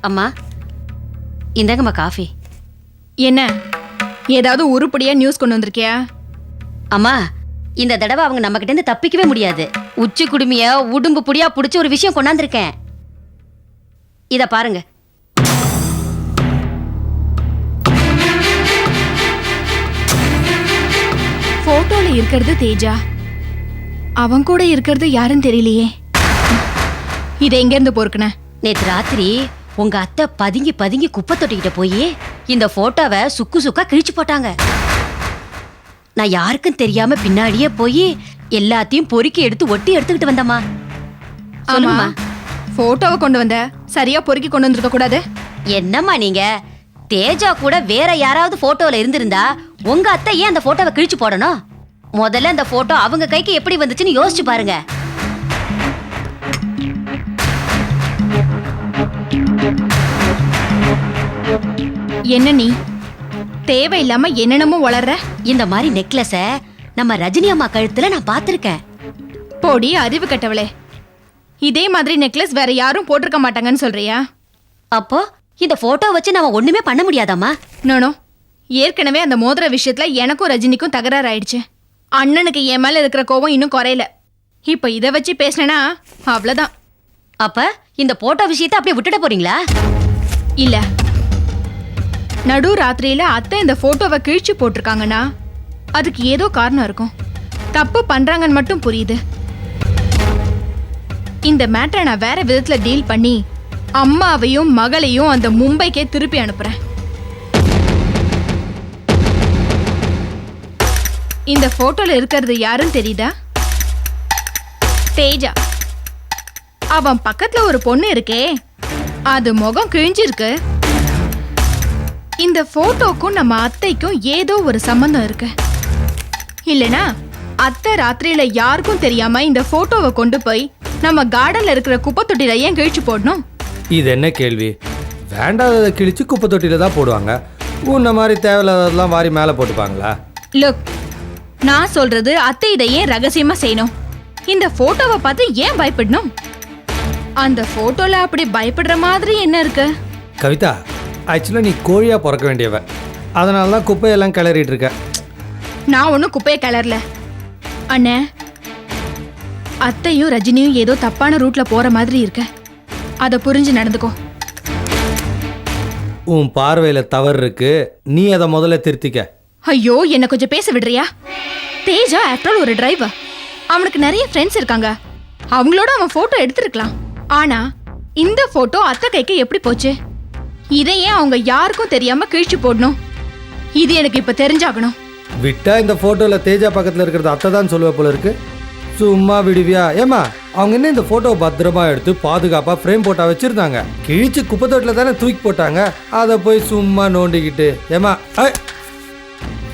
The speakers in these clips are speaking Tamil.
அம்மா இந்தாங்கம்மா காஃபி. என்ன? ஏதாவது உருப்படியா நியூஸ் கொண்டு வந்திருக்கியா? அம்மா இந்த தடவை அவங்க நம்ம கிட்ட இருந்து தப்பிக்கவே முடியாது. உச்சி குடுமிய உடும்பு புடியா புடிச்சு ஒரு விஷயம் கொண்டாந்துருக்கேன். இத பாருங்க. போட்டோல இருக்கிறது தேஜா. அவன் கூட இருக்கிறது யாருன்னு தெரியலையே. இதை எங்க இருந்து பொறுக்குன? நேத்து ராத்திரி உங்க அத்தை பதுங்கி பதுங்கி குப்பை தொட்டிக்கிட்ட போய் இந்த போட்டோவை சுக்கு சுக்கா கிழிச்சு போட்டாங்க. நான் யாருக்கும் தெரியாம பின்னாடியே போய் எல்லாத்தையும் பொறுக்கி எடுத்து ஒட்டி எடுத்துக்கிட்டு வந்தம்மா. ஆமா. போட்டோவை கொண்டு வந்த சரியா பொறுக்கி கொண்டு வந்திருக்க கூடாது? என்னம்மா நீங்க? தேஜா கூட வேற யாராவது போட்டோல இருந்திருந்தா உங்க அத்தை ஏன் அந்த போட்டோவை கிழிச்சு போடணும்? முதல்ல அந்த போட்டோ அவங்க கைக்கு எப்படி வந்துச்சுன்னு யோசிச்சு பாருங்க. என்ன நீ? தேவையில்லாம என்னென்னமோ வளர்ற? இந்த மாதிரி நெக்லஸ நம்ம ரஜினி அம்மா கழுத்துல நான் பார்த்திருக்கேன். போடி அறிவு கட்டவளே. இதே மாதிரி நெக்லஸ் வேற யாரும் போட்டிருக்க மாட்டாங்கன்னு சொல்றியா? அப்போ இந்த போட்டோ வச்சு நாம ஒண்ணுமே பண்ண முடியாதாம்மா? நோனோ ஏற்கனவே அந்த மோதிர விஷயத்துல எனக்கும் ரஜினிக்கும் தகராறு ஆயிடுச்சு அண்ணனுக்கு என் மேல இருக்கிற கோவம் இன்னும் குறையல. இப்ப இத வச்சு பேசினேனா அவ்வளவுதான். அப்ப இந்த போட்டோ விஷயத்தை அப்படியே விட்டுட போறீங்களா? இல்ல. நடு ராத்திரியில அத்தை இந்த போட்டோவை கிழிச்சு போட்டிருக்காங்கன்னா அதுக்கு ஏதோ காரணம் இருக்கும். தப்பு பண்றாங்கன்னு மட்டும் புரியுது. இந்த மேட்டரை நான் வேற விதத்துல டீல் பண்ணி அம்மாவையும் மகளையும் அந்த மும்பைக்கே திருப்பி அனுப்புறேன். இந்த போட்டோல இருக்கிறது யாருன்னு தெரியுதா? தேஜா. அவன் பக்கத்துல ஒரு பொண்ணு இருக்கே. அது முகம் கிழிஞ்சிருக்கு. இந்த போட்டோக்கும் நம்ம அத்தைக்கும் ஏதோ ஒரு சம்பந்தம் இருக்கு. இல்லனா அத்தை ராத்திரியில யாருக்கும் தெரியாம இந்த போட்டோவை கொண்டு போய் நம்ம கார்டன்ல இருக்கிற குப்பை தொட்டில ஏன் கிழிச்சு போடணும்? இது என்ன கேள்வி? வேண்டாததை கிழிச்சு குப்பை தொட்டியில தான் போடுவாங்க. உன்ன மாதிரி தேவையில்லாததெல்லாம் வாரி மேலே போட்டுப்பாங்களா? லுக் நான் சொல்றது அத்தை இதை ஏன் ரகசியமா செய்யணும்? இந்த போட்டோவை பார்த்து ஏன் பயப்படணும்? அந்த போட்டோல அப்படி பயப்படுற மாதிரி என்ன இருக்கு? கவிதா ஆக்சுவலாக நீ கோழியாக பிறக்க வேண்டியவ. அதனால தான் குப்பையெல்லாம் கிளறிட்டு இருக்க. நான் ஒன்றும் குப்பையை கிளறல. அண்ணே அத்தையும் ரஜினியும் ஏதோ தப்பான ரூட்ல போற மாதிரி இருக்க. அதை புரிஞ்சு நடந்துக்கோ. உன் பார்வையில் தவறு இருக்கு. நீ அதை முதல்ல திருத்திக்க. ஐயோ என்ன கொஞ்சம் பேச விடுறியா? தேஜா ஆஃப்டர் ஒரு டிரைவர் அவனுக்கு நிறைய ஃப்ரெண்ட்ஸ் இருக்காங்க. அவங்களோட அவன் போட்டோ எடுத்திருக்கலாம். ஆனா இந்த போட்டோ அத்தை கைக்கு எப்படி போச்சு? இதை ஏன் அவங்க யாருக்கும் தெரியாம கிழிச்சு போடணும். இது எனக்கு இப்ப தெரிஞ்சாகணும். விட்டா இந்த ஃபோட்டோவில் தேஜா பக்கத்தில் இருக்கிறது அத்தை தான் சொல்லுவ போல இருக்கு. சும்மா விடுவியா? ஏமா அவங்க என்ன இந்த ஃபோட்டோவை பத்திரமா எடுத்து பாதுகாப்பாக ஃப்ரேம் போட்டா வச்சிருந்தாங்க. கிழிச்சு குப்பை தொட்டில தானே தூக்கி போட்டாங்க. அதை போய் சும்மா நோண்டிக்கிட்டு. ஏமா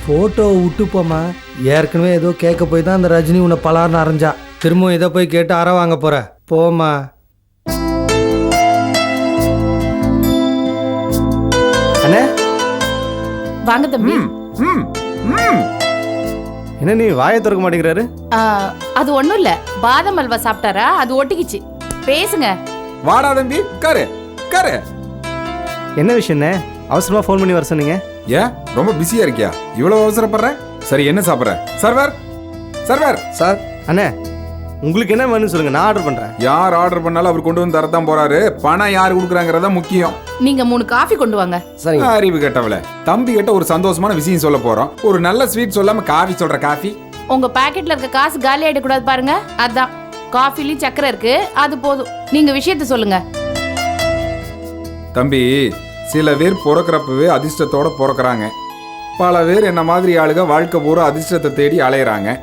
ஃபோட்டோ விட்டுப்போமா ஏற்கனவே ஏதோ கேட்க போய் தான் அந்த ரஜினி உன்னை பலார்னு அரைஞ்சா. திரும்பவும் இதை போய் கேட்டு அற வாங்க போற. போமா வாங்க தம்பி. ம் ம் என்ன நீ வாயை திறக்க மாட்டேங்கிறாரு? அது ஒண்ணும் இல்ல. பாதாம் அல்வா சாப்பிட்டாரா? அது ஒட்டிக்கிச்சு. பேசுங்க. வாடா தம்பி உட்காரு உட்காரு. என்ன விஷயண்ணே அவசரமாக ஃபோன் பண்ணி வர சொன்னீங்க. ஏன்? ரொம்ப பிஸியா இருக்கியா? இவ்வளவு அவசரப்படுற? சரி என்ன சாப்பிடுற? Server server. சார் அண்ணே உங்களுக்கு என்ன வேணும்னு சொல்லுங்க நான் ஆர்டர் பண்ணுறேன் யார் ஆர்டர் பண்ணாலும் அவர் கொண்டு வந்து தரத்தான் போறாரு. பணம் யார் கொடுக்குறாங்கிறதா முக்கியம். நீங்க மூணு காஃபி கொண்டு வாங்க. அறிவு கெட்டவள. தம்பி கிட்ட ஒரு சந்தோஷமான விஷயம் சொல்ல போறோம். ஒரு நல்ல ஸ்வீட் சொல்லாம காஃபி சொல்ற காஃபி உங்க பாக்கெட்ல இருக்க காசு காலி ஆயிட கூடாது பாருங்க. அதான். காஃபிலையும் சக்கரை இருக்கு. அது போதும். நீங்க விஷயத்த சொல்லுங்க. தம்பி சில பேர் பிறக்கிறப்பவே அதிர்ஷ்டத்தோட பிறக்கறாங்க. பல பேர் என்ன மாதிரி ஆளுங்க வாழ்க்கை பூரா அதிர்ஷ்டத்தை தேடி அலையறாங்க.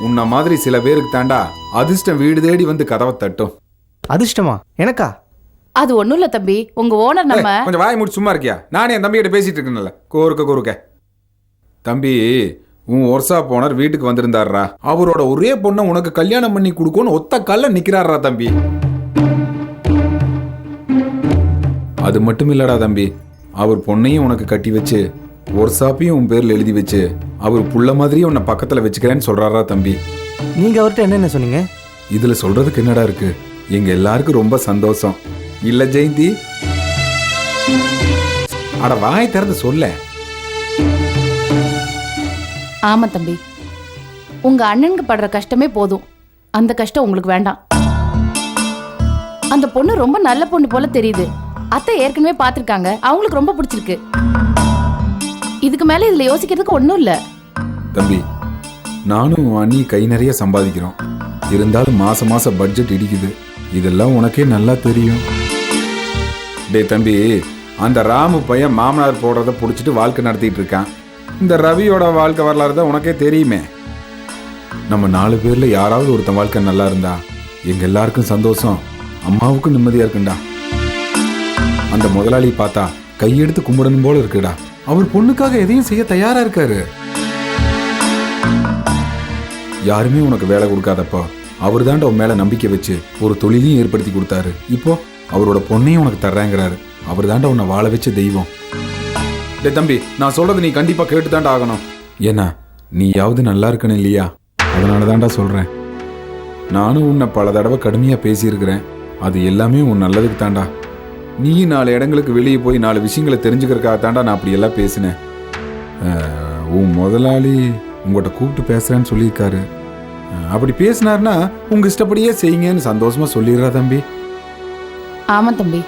உன்ன மாதிரி சில பேருக்கு தாண்டா அதிர்ஷ்டம் வீடு தேடி வந்து கதவை தட்டும். அதிர்ஷ்டமா? எனக்கா? அது ஒண்ணும் இல்ல தம்பி. உங்க ஓனர் நம்ம ஏய், கொஞ்சம் வாய் முடிச்சு சும்மா இருக்கியா? நானே என் தம்பிகிட்ட பேசிட்டு இருக்கேன்ல. கோருக்க கோருக்க. தம்பி உன் ஒர்சா போனர் வீட்டுக்கு வந்திருந்தாருடா அவரோட ஒரே பொண்ணை உனக்கு கல்யாணம் பண்ணி கொடுக்கணும்னு ஒத்த கல்ல நிக்கிறாரா தம்பி. அது மட்டும் இல்லடா தம்பி. அவர் பொண்ணையும் உனக்கு கட்டி வச்சு ஒர்சாப்பையும் உன் பேர்ல எழுதி வச்சு அவர் புள்ள மாதிரியே உன்னை பக்கத்துல வச்சுக்கிறேன்னு சொல்றாரா தம்பி? நீங்க அவர்கிட்ட என்னென்ன சொன்னீங்க? இதுல சொல்றதுக்கு என்னடா இருக்கு? எங்க எல்லாருக்கும் ரொம்ப சந்தோஷம். இல்ல ஜெயந்தி? அட வாய் திறந்து சொல்ல. ஆமா தம்பி. உங்க அண்ணனுக்கு படுற கஷ்டமே போதும். அந்த கஷ்டம் உங்களுக்கு வேண்டாம். அந்த பொண்ணு ரொம்ப நல்ல பொண்ணு போல தெரியுது. அத்தை ஏற்கனவே பார்த்திருக்காங்க. அவங்களுக்கு ரொம்ப பிடிச்சிருக்கு. இதுக்கு மேல இதுல யோசிக்கிறதுக்கு ஒண்ணும் இல்ல. தம்பி நானும் அண்ணி கை நிறைய சம்பாதிக்கிறோம். இருந்தாலும் மாசம் மாசம் பட்ஜெட் இடிக்குது. இதெல்லாம் உனக்கே நல்லா தெரியும். டேய் தம்பி அந்த ராமு பையன் மாமனார் போடுறத பிடிச்சிட்டு வாழ்க்கை நடத்திட்டு இருக்கான். இந்த ரவியோட வாழ்க்கை வரலாறு தான் உனக்கே தெரியுமே. நம்ம நாலு பேர்ல யாராவது ஒருத்தன் வாழ்க்கை நல்லா இருந்தா எங்க எல்லாருக்கும் சந்தோஷம் அம்மாவுக்கும் நிம்மதியா இருக்குண்டா அந்த முதலாளி பார்த்தா கையெடுத்து கும்பிடணும் போல இருக்குடா. அவர் பொண்ணுக்காக எதையும் செய்ய தயாரா இருக்காரு. யாருமே உனக்கு வேலை கொடுக்காதப்பா. அவர் தான் உன் மேல நம்பிக்கை வச்சு ஒரு தொழிலையும் ஏற்படுத்தி கொடுத்தாரு. இப்போ அவரோட பொண்ணையும் உனக்கு தர்றேங்கிறாரு. அவர் தாண்டா உன்னை வாழ வச்ச தெய்வம். டே தம்பி நான் சொல்றது நீ கண்டிப்பா கேட்டு தாண்டா ஆகணும். ஏன்னா நீயாவது நல்லா இருக்கணும் இல்லையா? அதனால தாண்டா சொல்றேன். நானும் உன்னை பல தடவை கடுமையா பேசியிருக்கிறேன். அது எல்லாமே உன் நல்லதுக்கு தாண்டா நீயும் நாலு இடங்களுக்கு வெளியே போய் நாலு விஷயங்களை தெரிஞ்சுக்கிறதுக்காக தாண்டா நான் அப்படியெல்லாம் பேசினேன். உன் முதலாளி உங்கள்கிட்ட கூப்பிட்டு பேசுகிறேன்னு சொல்லியிருக்காரு. அப்படி பேசினார்னா உங்கள் இஷ்டப்படியே செய்யுங்கன்னு சந்தோஷமாக சொல்லிடுறா தம்பி. ஆமாம் தம்பி.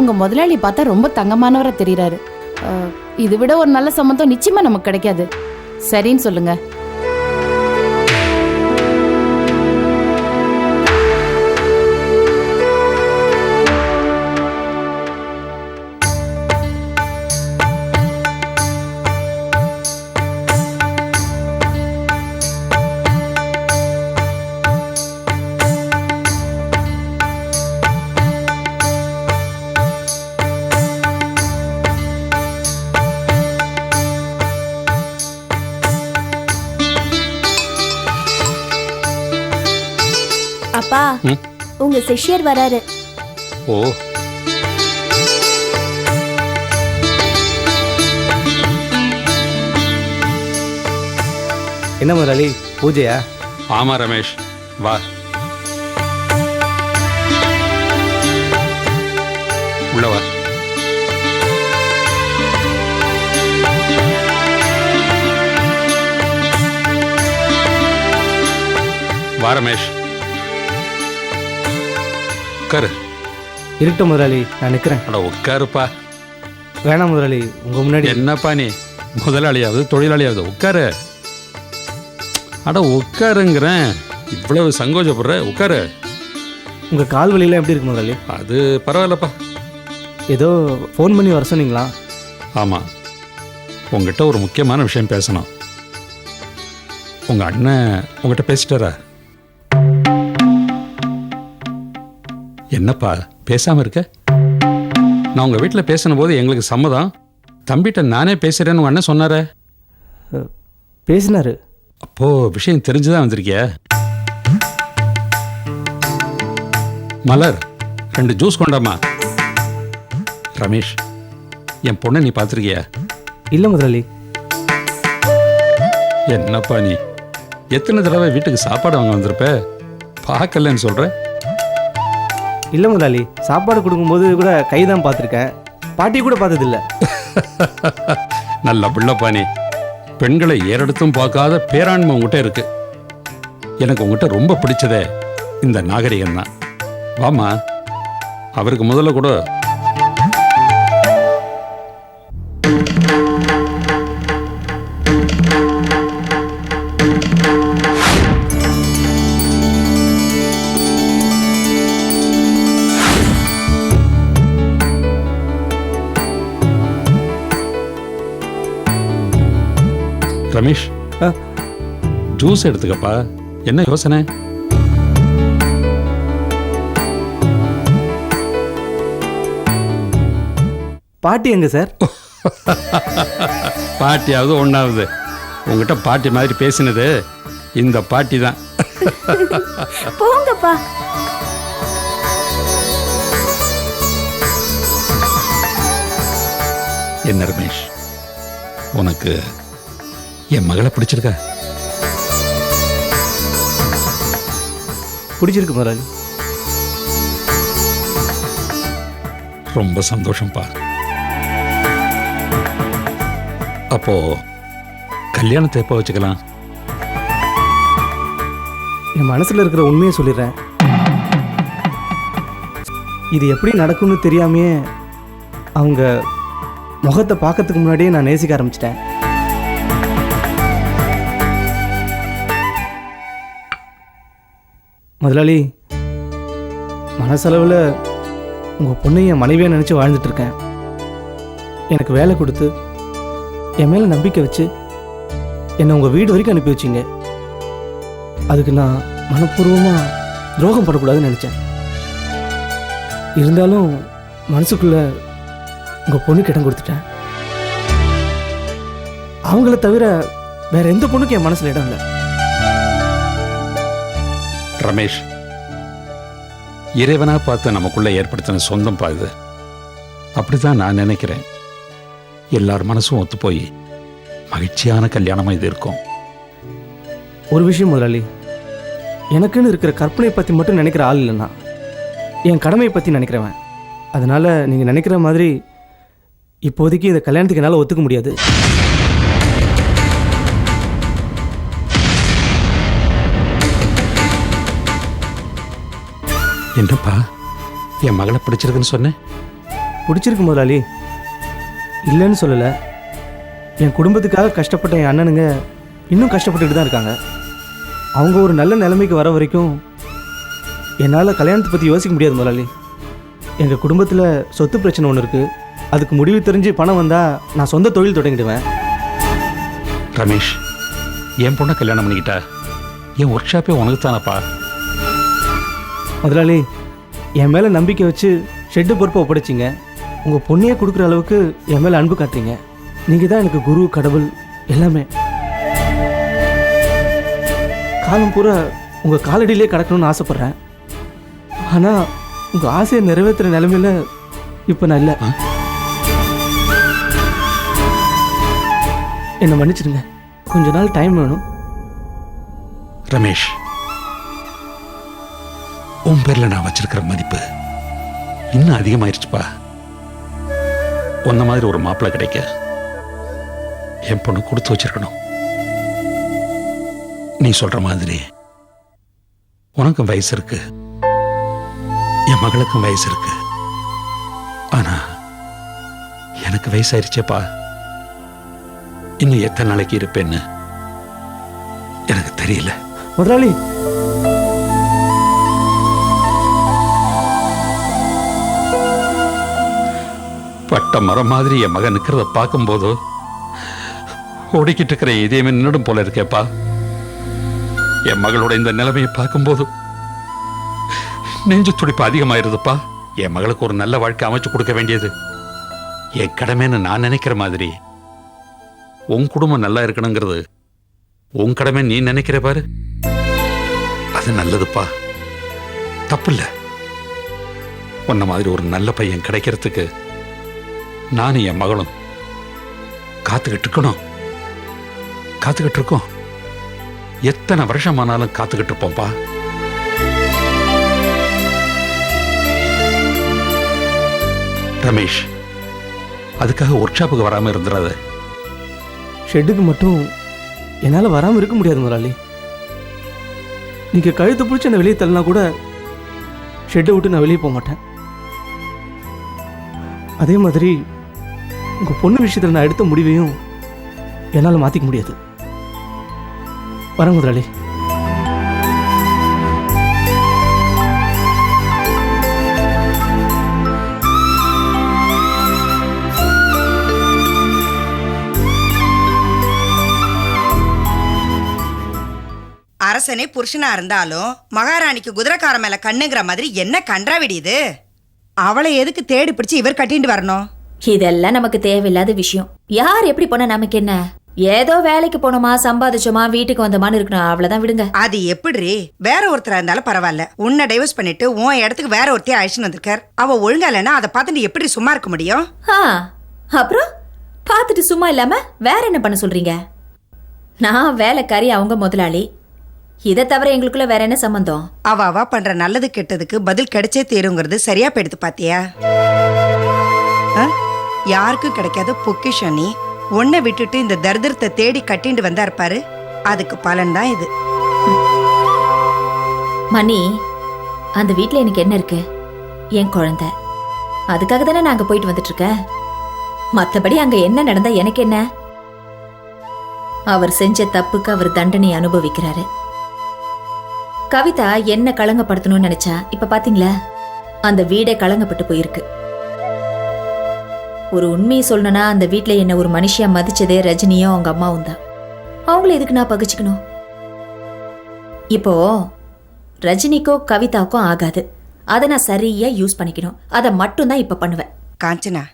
உங்கள் முதலாளி பார்த்தா ரொம்ப தங்கமானவராக தெரிகிறாரு இதை விட ஒரு நல்ல சம்மந்தம் நிச்சயமாக நமக்கு கிடைக்காது. சரின்னு சொல்லுங்கள் அப்பா உங்க சிஷ்யர் வராரு. ஓ. என்ன முதலாளி பூஜையா? ஆமா ரமேஷ். வா. உள்ள வா. வா ரமேஷ். உட்காரு. இருக்கட்டும் முதலாளி நான் நிற்கிறேன் அட உட்காருப்பா. வேணாம் முதலாளி உங்க முன்னாடி என்னப்பா நீ? முதலாளியாவது தொழிலாளியாவது உட்காரு. அட உட்காருங்கிறேன். இவ்வளவு சங்கோஜப்படுற உட்காரு. உங்க கால் வலியெல்லாம் எப்படி இருக்கு முதலாளி? அது பரவாயில்லப்பா. ஏதோ ஃபோன் பண்ணி வர சொன்னீங்களா? ஆமாம் உங்ககிட்ட ஒரு முக்கியமான விஷயம் பேசணும். உங்க அண்ணன் உங்ககிட்ட பேசிட்டாரா? என்னப்பா பேசாம இருக்க? நான் உங்க வீட்டில் பேசின போது எங்களுக்கு சம்மதம். தம்பிட்ட நானே பேசுறேன்னு உங்க அண்ணன் சொன்னாரே. பேசினாரு. அப்போ விஷயம் தெரிஞ்சுதான் வந்திருக்கிய. மலர் ரெண்டு ஜூஸ் கொண்டாமா ரமேஷ் என் பொண்ணை நீ பார்த்துருக்கியா? இல்லை முதலாளி. என்னப்பா நீ? எத்தனை தடவை வீட்டுக்கு சாப்பாடு வாங்க வந்திருப்ப? பார்க்கலன்னு சொல்ற? இல்லை முதலாளி சாப்பாடு கொடுக்கும்போது கூட கை தான் பார்த்துருக்கேன். பாட்டி கூட பார்த்ததில்ல. நல்ல பிள்ளைப்பா நீ பெண்களை ஏறெடுத்தும் பார்க்காத பேராண்மை உங்ககிட்ட இருக்கு. எனக்கு உங்ககிட்ட ரொம்ப பிடிச்சதே இந்த நாகரிகம் தான் வாமா அவருக்கு முதல்ல கூட ரமேஷ். ஜூஸ் எடுத்துக்கப்பா. என்ன யோசனை? பாட்டி எங்க சார்? பாட்டியாவது ஒன்றாவது உங்ககிட்ட பாட்டி மாதிரி பேசினது இந்த பாட்டி தான். போங்கப்பா. என்ன ரமேஷ் உனக்கு என் மகளை பிடிச்சிருக்கா? பிடிச்சிருக்கு முதலாளி ரொம்ப சந்தோஷம்ப்பா அப்போ கல்யாணத்தை எப்போ வச்சுக்கலாம்? என் மனசுல இருக்கிற உண்மையை சொல்லிடுறேன். இது எப்படி நடக்கும்னு தெரியாமையே அவங்க முகத்தை பார்க்கறதுக்கு முன்னாடியே நான் நேசிக்க ஆரம்பிச்சிட்டேன். முதலாளி மனசளவில் உங்கள் பொண்ணு என் மனைவியாக நினச்சி வாழ்ந்துட்டு இருக்கேன் எனக்கு வேலை கொடுத்து என் மேலே நம்பிக்கை வச்சு என்னை உங்கள் வீடு வரைக்கும் அனுப்பி வச்சிங்க. அதுக்கு நான் மனப்பூர்வமாக துரோகம் படக்கூடாதுன்னு நினச்சேன். இருந்தாலும் மனசுக்குள்ள உங்கள் பொண்ணுக்கு இடம் கொடுத்துட்டேன். அவங்கள தவிர வேற எந்த பொண்ணுக்கும் என் மனசில் இடம் இல்லை. ரமேஷ் இறைவனாக பார்த்து நமக்குள்ளே ஏற்படுத்தின சொந்தம் பா இது அப்படிதான் நான் நினைக்கிறேன். எல்லார் மனசும் ஒத்து போய் மகிழ்ச்சியான கல்யாணமாக இது இருக்கும். ஒரு விஷயம் முதலாளி. எனக்குன்னு இருக்கிற கற்பனை பற்றி மட்டும் நினைக்கிற ஆள் இல்லைன்னா என் கடமையை பற்றி நினைக்கிறவன். அதனால் நீங்கள் நினைக்கிற மாதிரி இப்போதைக்கு இந்த கல்யாணத்துக்கு என்னால் ஒத்துக்க முடியாது. என்னப்பா? என் மகளை பிடிச்சிருக்குன்னு சொன்னேன் பிடிச்சிருக்கு முதலாளி. இல்லைன்னு சொல்லலை. என் குடும்பத்துக்காக கஷ்டப்பட்ட என் அண்ணனுங்க இன்னும் கஷ்டப்பட்டுட்டு தான் இருக்காங்க. அவங்க ஒரு நல்ல நிலைமைக்கு வர வரைக்கும் என்னால் கல்யாணத்தை பற்றி யோசிக்க முடியாது முதலாளி. எங்கள் குடும்பத்தில் சொத்து பிரச்சனை ஒன்று இருக்குது அதுக்கு முடிவு தெரிஞ்சு பணம் வந்தால் நான் சொந்த தொழில் தொடங்கிடுவேன். ரமேஷ் என் பொண்ணை கல்யாணம் பண்ணிக்கிட்டா? என் ஒர்க் ஷாப்பே உனக்கு தானப்பா முதலாளி என் மேலே நம்பிக்கை வச்சு ஷெட்டு பொறுப்பை ஒப்படைச்சிங்க. உங்கள் பொண்ணையே கொடுக்குற அளவுக்கு என் மேலே அன்பு காட்டுறீங்க. நீங்கள் தான் எனக்கு குரு கடவுள் எல்லாமே. காலம் பூரா உங்கள் காலடியிலே கிடக்கணும்னு ஆசைப்பட்றேன். ஆனால் உங்கள் ஆசையை நிறைவேற்றுற நிலைமையில இப்போ நான் இல்லை? என்னை மன்னிச்சிடுங்க. கொஞ்ச நாள் டைம் வேணும். ரமேஷ் உன் பேர்ல நான் வச்சிருக்கிற மதிப்பு இன்னும் அதிகமாயிருச்சுப்பா. உன்ன மாதிரி ஒரு மாப்பிள்ளை கிடைக்க என் பொண்ணு கொடுத்து வச்சிருக்கணும். நீ சொல்ற மாதிரி உனக்கும் வயசு இருக்கு என் மகளுக்கும் வயசு இருக்கு. ஆனா எனக்கு வயசாயிருச்சேப்பா. இன்னும் எத்தனை நாளைக்கு இருப்பேன்னு எனக்கு தெரியல. முதலாளி பட்ட மரம் மாதிரி என் மகன் நிக்கிறத பார்க்கும்போது ஓடிக்கிட்டு இருக்கிற இதயமே நின்னுடும் போல இருக்கேப்பா. என் மகளோட இந்த நிலைமையை பார்க்கும்போது நெஞ்சு துடிப்பு அதிகமாயிருதுப்பா. என் மகளுக்கு ஒரு நல்ல வாழ்க்கை அமைச்சு கொடுக்க வேண்டியது. என் கடமைன்னு நான் நினைக்கிற மாதிரி உன் குடும்பம் நல்லா இருக்கணுங்கிறது உன் கடமை நீ நினைக்கிற பாரு. அது நல்லதுப்பா. தப்பில்ல. உன்ன மாதிரி ஒரு நல்ல பையன் கிடைக்கிறதுக்கு நானும் என் மகளும் காத்துக்கிட்டு இருக்கணும் காத்துக்கிட்டு இருக்கோம் எத்தனை வருஷமானாலும் காத்துக்கிட்டு இருப்போம்ப்பா ரமேஷ் அதுக்காக ஒர்க் ஷாப்புக்கு வராமல் இருந்துடாத ஷெட்டுக்கு மட்டும் என்னால் வராமல் இருக்க முடியாது முதலாளி. நீங்கள் கழுத்து பிடிச்சி என்னை வெளியே தள்ளினா கூட ஷெட்டை விட்டு நான் வெளியே போக மாட்டேன் அதே மாதிரி உங்கள் பொண்ணு விஷயத்தில் நான் எடுத்த முடிவையும் என்னால் மாற்றிக்க முடியாது. வரேன் முதலாளி. அரசனே புருஷனா இருந்தாலும் மகாராணிக்கு குதிரைக்கார மேல கண்ணுங்கிற மாதிரி என்ன கன்றா விடியுது அவளை எதுக்கு தேடி பிடிச்சு இவர் கட்டிட்டு வரணும்? இதெல்லாம் நமக்கு தேவையில்லாத விஷயம். யார் எப்படி போனா நமக்கு என்ன? ஏதோ வேலைக்கு போனோமா சம்பாதிச்சோமா வீட்டுக்கு வந்தோமான்னு இருக்கணும். அவ்வளவுதான் விடுங்க. அது எப்படி வேற ஒருத்தரா இருந்தாலும் பரவாயில்ல. உன்னை டைவர்ஸ் பண்ணிட்டு உன் இடத்துக்கு வேற ஒருத்தைய அழிச்சுன்னு வந்திருக்கார். அவ ஒழுங்கா இல்லைன்னா அதை பார்த்து நீ எப்படி சும்மா இருக்க முடியும்? ஆ அப்புறம்? பார்த்துட்டு சும்மா இல்லாம வேற என்ன பண்ண சொல்றீங்க? நான் வேலைக்காரி அவங்க முதலாளி. இதை தவிர எங்களுக்குள்ள வேற என்ன சம்பந்தம்? அவ அவ பண்ற நல்லது கெட்டதுக்கு பதில் கிடைச்சே தீருங்கிறது சரியா போயிடுது பாத்தியா? ஆ? யாருக்கும் கிடைக்காத பொக்கிஷம் நீ உன்னை விட்டுட்டு இந்த தரித்திரத்தை தேடி கட்டிண்டு வந்தா இருப்பாரு அதுக்கு பலன் தான் இது. மணி அந்த வீட்ல எனக்கு என்ன இருக்கு? என் குழந்தை. அதுக்காக தானே நாங்க போயிட்டு வந்துட்டு இருக்கேன் மத்தபடி அங்க என்ன நடந்தா எனக்கு என்ன? அவர் செஞ்ச தப்புக்கு அவர் தண்டனை அனுபவிக்கிறாரு. கவிதா என்ன களங்கப்படுத்தணும்னு நினைச்சா இப்ப பாத்தீங்களா? அந்த வீடே களங்கப்பட்டு போயிருக்கு. ஒரு உண்மையை சொல்லணும்னா அந்த வீட்ல என்ன ஒரு மனுஷியா மதிச்சதே ரஜினியும் அவங்க அம்மாவும் தான். அவங்கள எதுக்கு நான் பகிச்சுக்கணும்? இப்போ ரஜினிக்கோ கவிதாக்கோ ஆகாது. அதை நான் சரியா யூஸ் பண்ணிக்கணும். அதை மட்டும்தான் இப்ப பண்ணுவேன். காஞ்சனா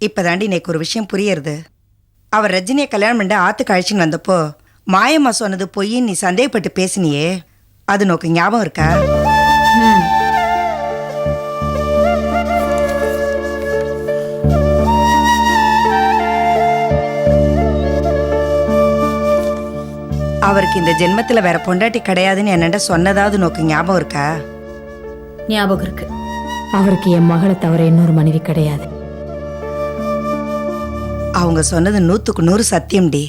இப்பதாண்டி எனக்கு ஒரு விஷயம் புரியறது. அவர் ரஜினியை கல்யாணம் பண்ணி ஆத்துக்கு அழைச்சின்னு வந்தப்போ மாயம்மா சொன்னது பொய் நீ சந்தேகப்பட்டு பேசினியே. அது நோக்கு ஞாபகம் இருக்கா? அவருக்கு இந்த ஜென்மத்துல வேற பொண்டாட்டி கிடையாதுன்னு என்னண்ட சொன்னதாவது நோக்கு ஞாபகம் இருக்கா? ஞாபகம் இருக்கு. அவருக்கு என் மகளை தவிர இன்னொரு மனைவி கிடையாது. அவங்க சொன்னது நூத்துக்கு நூறு சத்தியம்டி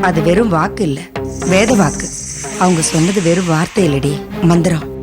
அது வெறும் வாக்கு இல்ல. வேத வாக்கு. அவங்க சொன்னது வெறும் வார்த்தை இல்லடி மந்திரம்.